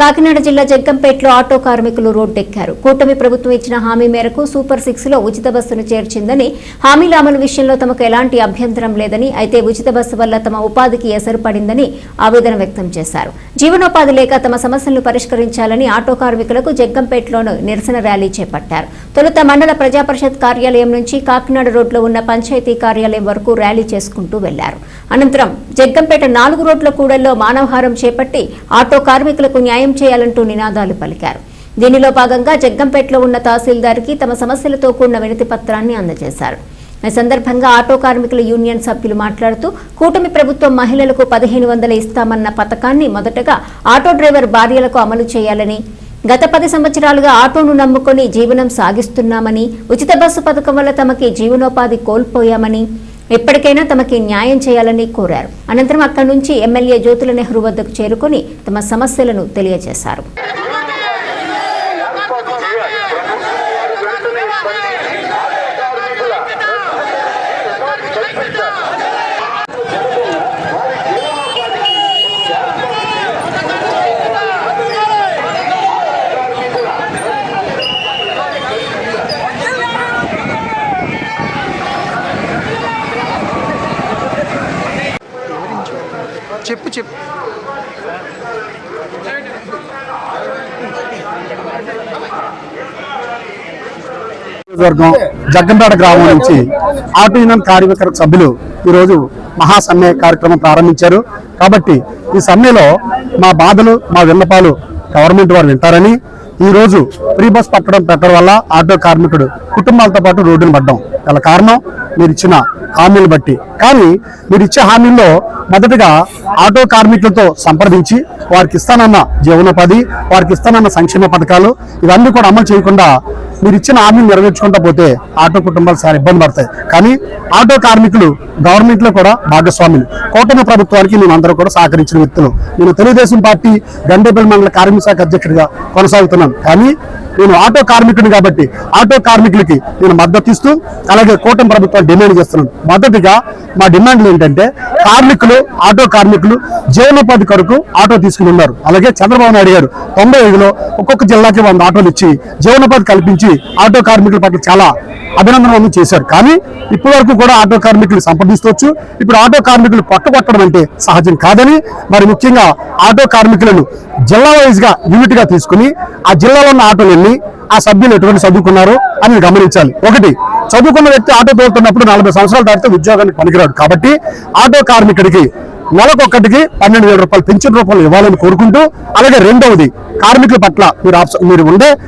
కాకినాడ జిల్లా జగ్గంపేటలో ఆటో కార్మికులు రోడ్డెక్కారు. కూటమి ప్రభుత్వం ఇచ్చిన హామీ మేరకు సూపర్ సిక్స్లో ఉచిత బస్సును చేర్చిందని హామీల అమలు విషయంలో తమకు ఎలాంటి అభ్యంతరం లేదని అయితే ఉచిత బస్సు వల్ల తమ ఉపాధికి ఎసరు పడిందని ఆవేదన వ్యక్తం చేశారు. జీవనోపాధి లేక తమ సమస్యలను పరిష్కరించాలని ఆటో కార్మికులకు జగ్గంపేటలోనూ నిరసన ర్యాలీ చేపట్టారు. తొలుత మండల ప్రజాపరిషత్ కార్యాలయం నుంచి కాకినాడ రోడ్లో ఉన్న పంచాయతీ కార్యాలయం వరకు ర్యాలీ చేసుకుంటూ వెళ్ళారు. అనంతరం జగ్గంపేట నాలుగు రోడ్ల కూడల్లో మానవహారం చేపట్టి ఆటో కార్మికులకు న్యాయం చేయాలంటూ నినాదాలు పలికారు. దీనిలో భాగంగా జగ్గంపేటలో ఉన్న తహసీల్దార్కి తమ సమస్యలతో కూడిన వినతి పత్రాన్ని అందజేశారు. ఈ సందర్భంగా ఆటో కార్మికుల యూనియన్ సభ్యులు మాట్లాడుతూ కూటమి ప్రభుత్వం మహిళలకు పదిహేను వందలు ఇస్తామన్న పథకాన్ని మొదటగా ఆటో డ్రైవర్ భార్యలకు అమలు చేయాలని గత పది సంవత్సరాలుగా ఆటోను నమ్ముకొని జీవనం సాగిస్తున్నామని ఉచిత బస్సు పథకం వల్ల తమకి జీవనోపాధి కోల్పోయామని ఎప్పటికైనా తమకి న్యాయం చేయాలని కోరారు అనంతరం అక్కడి నుంచి ఎమ్మెల్యే జ్యోతుల నెహ్రూ వద్దకు చేరుకుని తమ సమస్యలను తెలియజేశారు చెప్పు చెప్పు. నియోజకవర్గం జగ్గంపేట గ్రామం నుంచి ఆటో యూనియన్ కార్మిక సభ్యులు ఈరోజు మహాసమ్మె కార్యక్రమం ప్రారంభించారు. కాబట్టి ఈ సమ్మెలో మా బాధలు మా విన్నపాలు గవర్నమెంట్ వారు వింటారని ఈరోజు ఫ్రీ బస్ పట్టడం పెట్టడం వల్ల ఆటో కార్మికుడు కుటుంబాలతో పాటు రోడ్డును పడ్డాం. గల కారణం మీరు ఇచ్చిన హామీలు బట్టి. కానీ మీరు ఇచ్చే హామీల్లో మొదటగా ఆటో కార్మికులతో సంప్రదించి వారికి ఇస్తానన్న జీవనోపాధి వారికి ఇస్తానన్న సంక్షేమ పథకాలు ఇవన్నీ కూడా అమలు చేయకుండా మీరు ఇచ్చిన హామీలు నెరవేర్చుకుంటా పోతే ఆటో కుటుంబాలు చాలా ఇబ్బంది పడతాయి. కానీ ఆటో కార్మికులు గవర్నమెంట్లో కూడా భాగస్వాములు. కూటమి ప్రభుత్వానికి మేము అందరూ కూడా సహకరించిన వ్యక్తులు. నేను తెలుగుదేశం పార్టీ గండేపల్లి మండల కార్మిక శాఖ అధ్యక్షుడిగా కొనసాగుతున్నాను. కానీ నేను ఆటో కార్మికుడిని కాబట్టి ఆటో కార్మికులకి నేను మద్దతు ఇస్తూ అలాగే కూటమి ప్రభుత్వం డిమాండ్ చేస్తున్నాను. మొదటిగా మా డిమాండ్లు ఏంటంటే కార్మికులు ఆటో కార్మికులు జీవనోపాధి కొరకు ఆటో తీసుకుని ఉన్నారు. అలాగే చంద్రబాబు నాయుడు గారు తొంభై ఐదులో ఒక్కొక్క జిల్లాకి వంద ఆటోలు ఇచ్చి జీవనోపాధి కల్పించి ఆటో కార్మికుల పట్ల చాలా అభినందనలు చేశారు. కానీ ఇప్పటి వరకు కూడా ఆటో కార్మికులు సంప్రదిస్తూ ఇప్పుడు ఆటో కార్మికులు కొట్టగొట్టడం అంటే సహజం కాదని మరి ముఖ్యంగా ఆటో కార్మికులను జిల్లా వైజ్గా యూనిట్గా తీసుకుని ఆ జిల్లాలో ఉన్న ఆటోలు వెళ్ళి ఆ సభ్యులు ఎటువంటి చదువుకున్నారు అని గమనించాలి. ఒకటి చదువుకున్న వ్యక్తి ఆటో తోలుతున్నప్పుడు నలభై సంవత్సరాలు దాటితే ఉద్యోగానికి పనికిరాడు. కాబట్టి ఆటో కార్మికుడికి నెలకొక్కటికి పన్నెండు వేల రూపాయలు పెన్షన్ రూపాయలు ఇవ్వాలని కోరుకుంటూ అలాగే రెండవది కార్మికుల పట్ల మీరు మీరు ఉండే